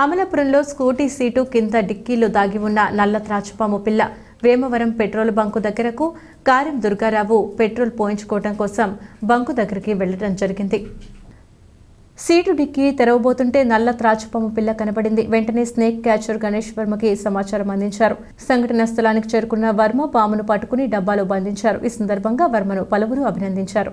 అమలాపురంలో scooty seat కింద డిక్కీలో దాగి ఉన్న నల్ల త్రాచుపాము పిల్ల వేమవరం పెట్రోల్ బంకు దగ్గరకు కారం దుర్గారావు పెట్రోల్ పోయించుకోవడం కోసం బంకు దగ్గరికి వెళ్ళడం జరిగింది. సీటు డిక్కీ తెరవబోతుంటే నల్ల త్రాచుపాము పిల్ల కనబడింది. వెంటనే స్నేక్ క్యాచర్ గణేష్ వర్మకి సమాచారం అందించారు. సంఘటన స్థలానికి చేరుకున్న వర్మ పామును పట్టుకుని డబ్బాలో బంధించారు. ఈ సందర్భంగా వర్మను పలువురు అభినందించారు.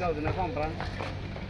Tidak.